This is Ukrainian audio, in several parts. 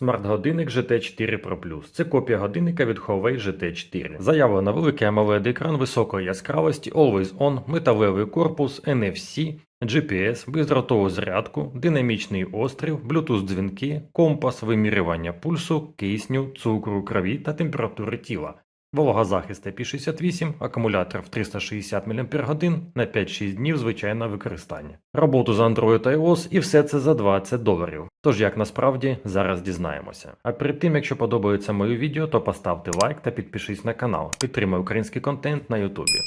Смарт-годинник GT4 Pro Plus. Це копія годинника від Huawei GT4. Заявлено великий AMOLED екран високої яскравості, Always On, металевий корпус, NFC, GPS, бездротову зарядку, динамічний острів, Bluetooth дзвінки, компас, вимірювання пульсу, кисню, цукру, крові та температури тіла. Вологозахист IP68, акумулятор в 360 мАч на 5-6 днів звичайного використання. Роботу з Android та iOS і все це за 20 доларів. Тож як насправді зараз дізнаємося. А перед тим, якщо подобається моє відео, то поставте лайк та підпишись на канал. Підтримай український контент на Ютубі.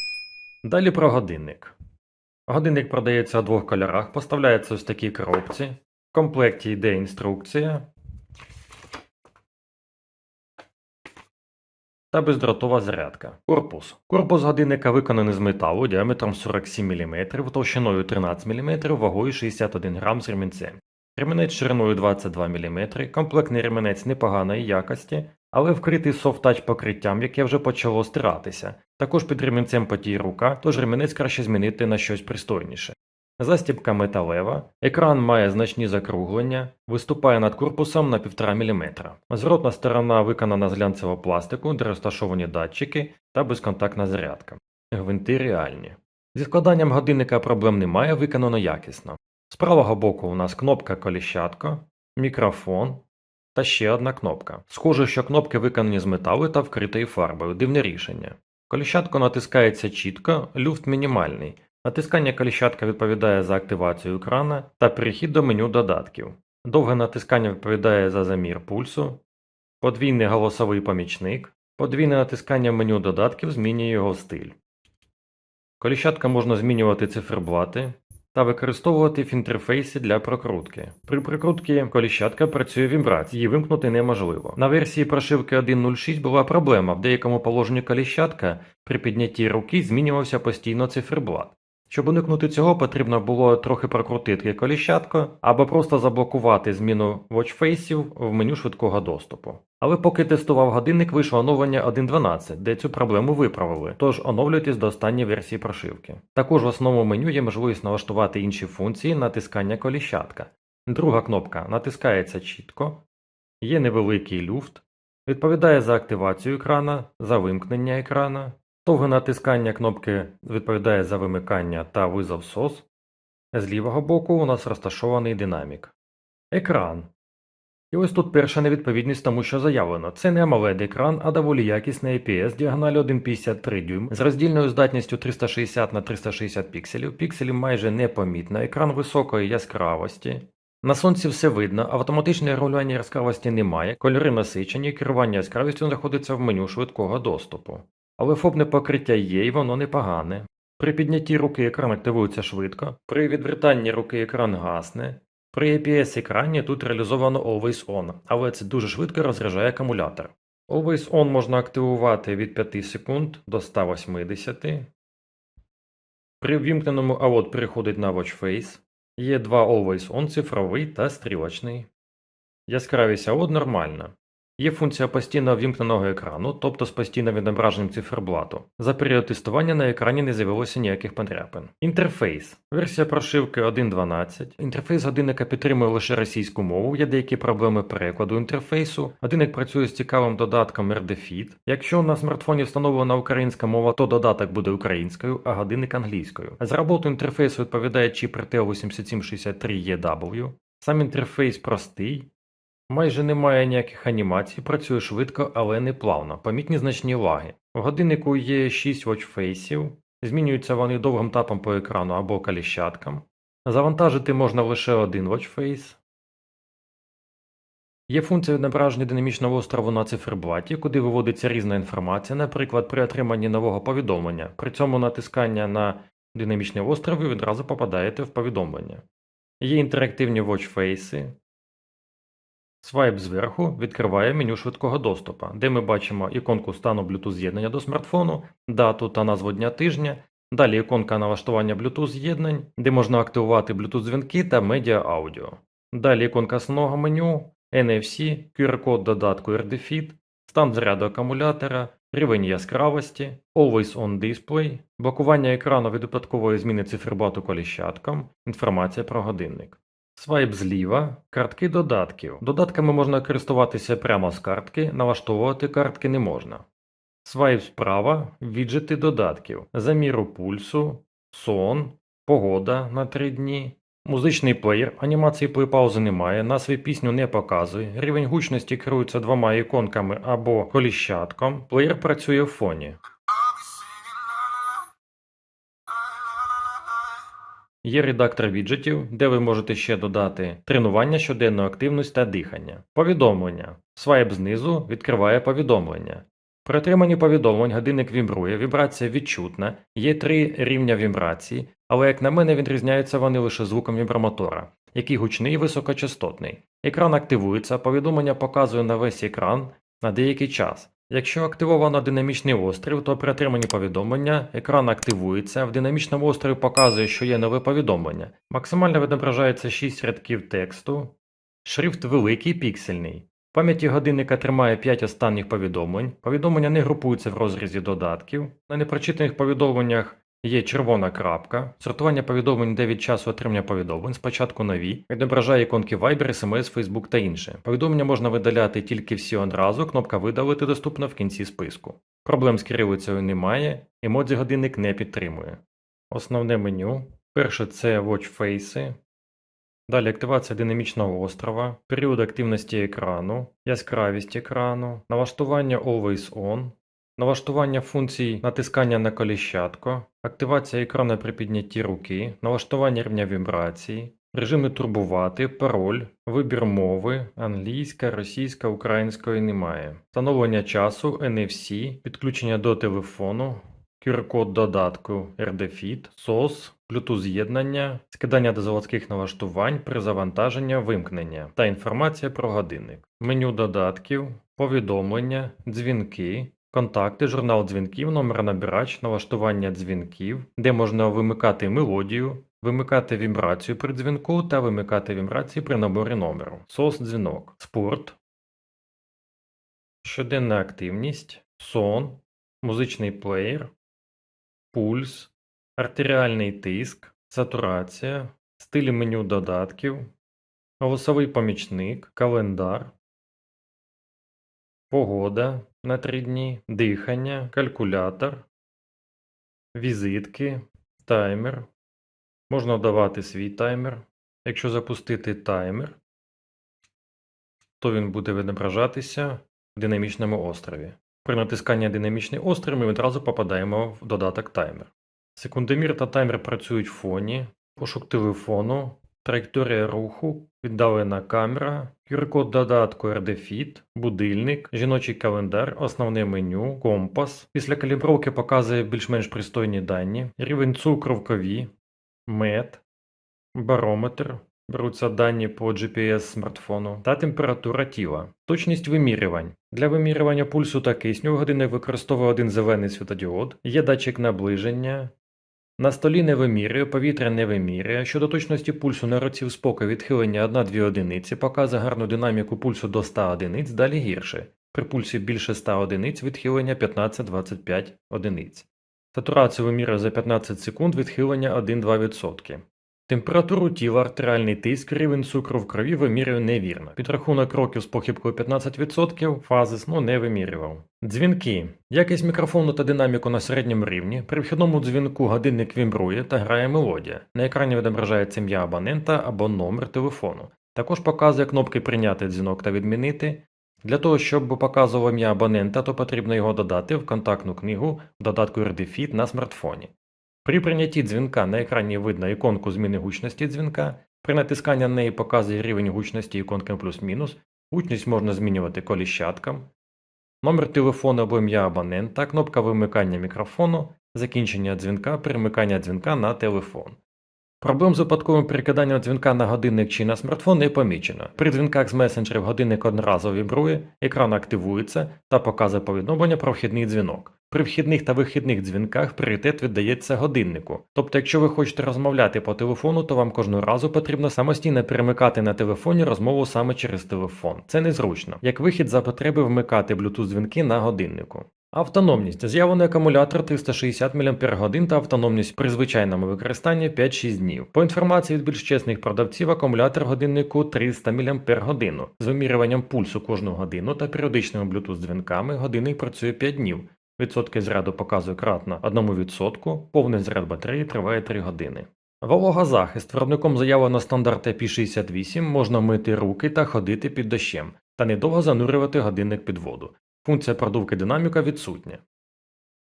Далі про годинник. Годинник продається у двох кольорах, поставляється ось в такій коробці. В комплекті йде інструкція. Та бездротова зарядка. Корпус. Корпус годинника виконаний з металу діаметром 47 мм, товщиною 13 мм, вагою 61 грам з ремінцем. Ремінець шириною 22 мм, комплектний ремінець непоганої якості, але вкритий софт-тач покриттям, яке вже почало стиратися. Також під ремінцем потіє рука, тож ремінець краще змінити на щось пристойніше. Застібка металева, екран має значні закруглення, виступає над корпусом на 1,5 мм. Зворотна сторона виконана з глянцевого пластику, де розташовані датчики та безконтактна зарядка. Гвинти реальні. Зі складанням годинника проблем немає, виконано якісно. З правого боку у нас кнопка коліщатко, мікрофон та ще одна кнопка. Схоже, що кнопки виконані з металу та вкритої фарбою, дивне рішення. Коліщатко натискається чітко, люфт мінімальний. Натискання коліщатка відповідає за активацію екрана та перехід до меню додатків. Довге натискання відповідає за замір пульсу, подвійний голосовий помічник, подвійне натискання меню додатків змінює його стиль. Коліщатка можна змінювати циферблати та використовувати в інтерфейсі для прокрутки. При прокрутці коліщатка працює вібрація, її вимкнути неможливо. На версії прошивки 1.06 була проблема, в деякому положенні коліщатка при піднятті руки змінювався постійно циферблат. Щоб уникнути цього, потрібно було трохи прокрутити коліщатко або просто заблокувати зміну watchfaceів в меню швидкого доступу. Але поки тестував годинник, вийшло оновлення 1.12, де цю проблему виправили, тож оновлюйтесь до останньої версії прошивки. Також в основному меню є можливість налаштувати інші функції натискання коліщатка. Друга кнопка натискається чітко, є невеликий люфт, відповідає за активацію екрана, за вимкнення екрана. Довге натискання кнопки відповідає за вимикання та визов SOS. З лівого боку у нас розташований динамік. Екран. І ось тут перша невідповідність тому, що заявлено. Це не AMOLED екран, а доволі якісний IPS діагоналі 1,53 дюйм з роздільною здатністю 360 на 360 пікселів. Пікселів майже непомітно, екран високої яскравості. На сонці все видно, автоматичне регулювання яскравості немає, кольори насичені, керування яскравістю знаходиться в меню швидкого доступу. Але фобне покриття є і воно непогане. При піднятті руки екран активується швидко, при відвертанні руки екран гасне. При APS екрані тут реалізовано Always On, але це дуже швидко розряджає акумулятор. Always On можна активувати від 5 секунд до 180. При ввімкненому AOT переходить на Watch Face. Є два Always On цифровий та стрілочний. Яскравість AOT нормальна. Є функція постійно ввімкненого екрану, тобто з постійним відображенням циферблату. За період тестування на екрані не з'явилося ніяких подряпин. Інтерфейс. Версія прошивки 1.12. Інтерфейс годинника підтримує лише російську мову, є деякі проблеми перекладу інтерфейсу. Годинник працює з цікавим додатком RDFIT. Якщо на смартфоні встановлена українська мова, то додаток буде українською, а годинник англійською. За роботу інтерфейсу відповідає чіп RTL 8763EW. Сам інтерфейс простий. Майже немає ніяких анімацій, працює швидко, але не плавно, помітні значні лаги. В годиннику є 6 watchfaceів, змінюються вони довгим тапом по екрану або каліщаткам. Завантажити можна лише один watchface. Є функція відображення динамічного острову на циферблаті, куди виводиться різна інформація, наприклад, при отриманні нового повідомлення. При цьому натискання на динамічний остров ви відразу попадаєте в повідомлення. Є інтерактивні watchface. Свайп зверху відкриває меню швидкого доступу, де ми бачимо іконку стану Bluetooth з'єднання до смартфону, дату та назву дня тижня, далі іконка налаштування Bluetooth з'єднань, де можна активувати Bluetooth дзвінки та медіа аудіо. Далі іконка основного меню, NFC, QR-код додатку RDFIT, стан заряду акумулятора, рівень яскравості, Always On Display, блокування екрану від випадкової зміни циферблату коліщатком, інформація про годинник. Свайп зліва картки додатків. Додатками можна користуватися прямо з картки, налаштовувати картки не можна. Свайп справа віджити додатків, заміру пульсу, сон, погода на 3 дні. Музичний плеєр, анімації плей-паузи немає, назви пісню не показує, рівень гучності керується двома іконками або коліщатком, плеєр працює в фоні. Є редактор віджитів, де ви можете ще додати тренування, щоденну активність та дихання. Повідомлення. Свайп знизу відкриває повідомлення. При отриманні повідомлень годинник вібрує, вібрація відчутна, є три рівня вібрації, але як на мене відрізняються вони лише звуком вібромотора, який гучний і високочастотний. Екран активується, повідомлення показує на весь екран на деякий час. Якщо активовано динамічний острів, то при отриманні повідомлення екран активується, в динамічному острові показує, що є нове повідомлення. Максимально відображається 6 рядків тексту, шрифт великий піксельний. В пам'яті годинника тримає 5 останніх повідомлень, повідомлення не групуються в розрізі додатків. На непрочитаних повідомленнях є червона крапка, сортування повідомлень йде від часу отримання повідомлень, спочатку нові, відображає іконки Viber, SMS, Facebook та інше. Повідомлення можна видаляти тільки всі одразу, кнопка видалити доступна в кінці списку. Проблем з кирилицею немає, емодзі годинник не підтримує. Основне меню. Перше це Watch Face. Далі активація динамічного острова, період активності екрану, яскравість екрану, налаштування Always On, налаштування функцій натискання на коліщатко, активація екрану при піднятті руки, налаштування рівня вібрації, режим не турбувати, пароль, вибір мови, англійська, російська, української немає, встановлення часу, NFC, підключення до телефону, QR-код додатку RDFIT, SOS, Bluetooth з'єднання, скидання до заводських налаштувань при завантаженні вимкнення та інформація про годинник, меню додатків, повідомлення, дзвінки, контакти, журнал дзвінків, номер набирач, налаштування дзвінків, де можна вимикати мелодію, вимикати вібрацію при дзвінку та вимикати вібрації при наборі номеру, SOS дзвінок, спорт, щоденна активність, сон, музичний плеєр, пульс, артеріальний тиск, сатурація, стилі меню додатків, голосовий помічник, календар, погода на 3 дні, дихання, калькулятор, візитки, таймер. Можна додавати свій таймер. Якщо запустити таймер, то він буде відображатися в динамічному острові. При натисканні динамічний острів ми відразу попадаємо в додаток таймер. Секундомір та таймер працюють в фоні, пошук телефону, траєкторія руху, віддалена камера, QR-код додатку RDFIT, будильник, жіночий календар, основне меню, компас. Після калібровки показує більш-менш пристойні дані, рівень цукру в крові, мед, барометр, беруться дані по GPS смартфону та температура тіла. Точність вимірювань. Для вимірювання пульсу та кисню годинник використовує один зелений світодіод, є датчик наближення. На столі не вимірює, повітря не вимірює. Щодо точності пульсу на році в спокій відхилення 1-2 одиниці показує гарну динаміку пульсу до 100 одиниць, далі гірше. При пульсі більше 100 одиниць відхилення 15-25 одиниць. Сатурацію вимірює за 15 секунд відхилення 1-2%. Температуру тіла, артеріальний тиск, рівень цукру в крові вимірює невірно. Підрахунок років з похибкою 15%, фази сну не вимірював. Дзвінки. Якість мікрофону та динаміку на середньому рівні. При вхідному дзвінку годинник вібрує та грає мелодія. На екрані відображається ім'я абонента або номер телефону. Також показує кнопки прийняти дзвінок та відмінити. Для того, щоб показував ім'я абонента, то потрібно його додати в контактну книгу в додатку RDFIT на смартфоні. При прийнятті дзвінка на екрані видно іконку зміни гучності дзвінка. При натисканні на неї показує рівень гучності іконки плюс-мінус. Гучність можна змінювати коліщатком. Номер телефону або ім'я абонента, кнопка вимикання мікрофону, закінчення дзвінка, перемикання дзвінка на телефон. Проблем з випадковим перекиданням дзвінка на годинник чи на смартфон не помічено. При дзвінках з месенджерів годинник одноразово вібрує, екран активується та показує повідомлення про вхідний дзвінок. При вхідних та вихідних дзвінках пріоритет віддається годиннику. Тобто, якщо ви хочете розмовляти по телефону, то вам кожного разу потрібно самостійно перемикати на телефоні розмову саме через телефон. Це незручно. Як вихід за потреби вмикати Bluetooth дзвінки на годиннику. Автономність. З'явлений акумулятор 360 мАч та автономність при звичайному використанні 5-6 днів. По інформації від більш чесних продавців, акумулятор годиннику 300 мАч. З вимірюванням пульсу кожну годину та періодичними Bluetooth дзвінками годинник працює 5 днів. Відсотки зряду показує кратно 1%, повний заряд батареї триває 3 години. Вологозахист. Виробником заявлено стандарт IP68, можна мити руки та ходити під дощем, та недовго занурювати годинник під воду. Функція продувки динаміка відсутня.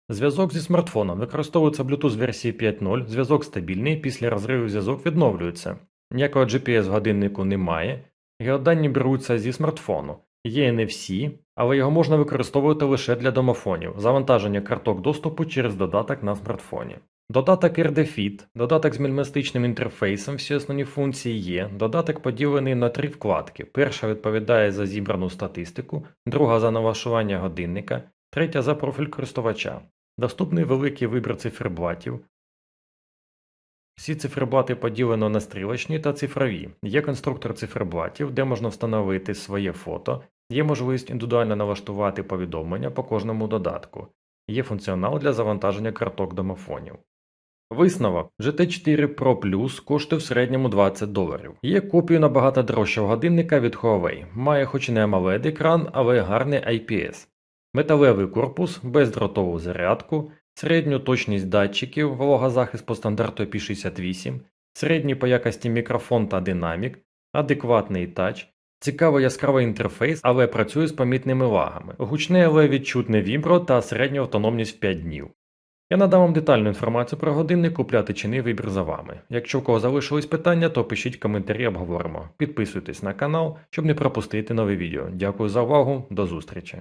Зв'язок зі смартфоном використовується Bluetooth версії 5.0, зв'язок стабільний, після розриву зв'язок відновлюється. Ніякого GPS годиннику немає, геодані беруться зі смартфону. Є NFC, але його можна використовувати лише для домофонів, завантаження карток доступу через додаток на смартфоні. Додаток RDFit, додаток з мінімалістичним інтерфейсом, всі основні функції є. Додаток поділений на три вкладки. Перша відповідає за зібрану статистику, друга за налаштування годинника, третя за профіль користувача. Доступний великий вибір циферблатів. Всі циферблати поділено на стрілочні та цифрові. Є конструктор циферблатів, де можна встановити своє фото, є можливість індивідуально налаштувати повідомлення по кожному додатку, є функціонал для завантаження карток домофонів. Висновок GT4 Pro Plus коштує в середньому 20 доларів. Є копію набагато дорожчого годинника від Huawei. Має хоч і не AMOLED екран, але гарний IPS. Металевий корпус, бездротову зарядку, середню точність датчиків, вологозахист по стандарту IP68, середній по якості мікрофон та динамік, адекватний тач, цікавий яскравий інтерфейс, але працює з помітними лагами, гучне, але відчутне вібро та середню автономність в 5 днів. Я надам вам детальну інформацію про годинник, купляти чи не вибір за вами. Якщо у кого залишились питання, то пишіть коментарі, обговоримо. Підписуйтесь на канал, щоб не пропустити нові відео. Дякую за увагу, до зустрічі.